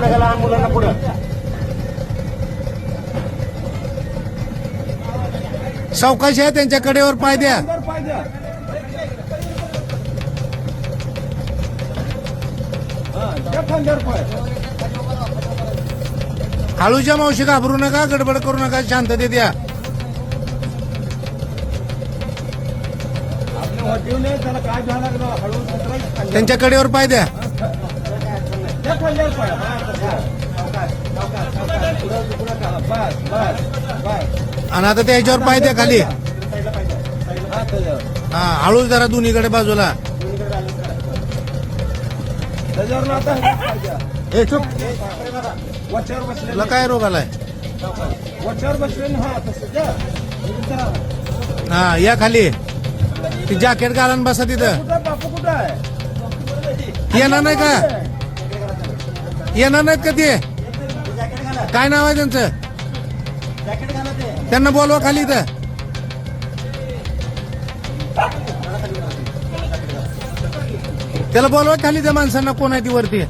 नका लहान मुलांना पुढं. सावकाश आहे त्यांच्या कडेवर पाय द्या. हा, हळूच्या मावशी घाबरू नका गडबड करू नका शांततेत द्या. त्यांच्या कडेवर पाय द्या. द्या खांद्यावर बस बस बस आणि आता त्याच्यावर पाय द्या खाली. हा, आळूच हळूच जरा दोन्हीकडे बाजूला. चुप. तुला काय रोग आलाय? वरच्यावर बसले हा या खाली. ती जॅकेट घालून आणि बसा तिथं. बापू कुठं आहे येणार नाही का? येणार नाहीत का ते? काय नाव आहे त्यांचं? त्यांना बोलवा खाली इथं. त्याला बोलवा खाली त्या माणसांना कोण आहे ती वरती?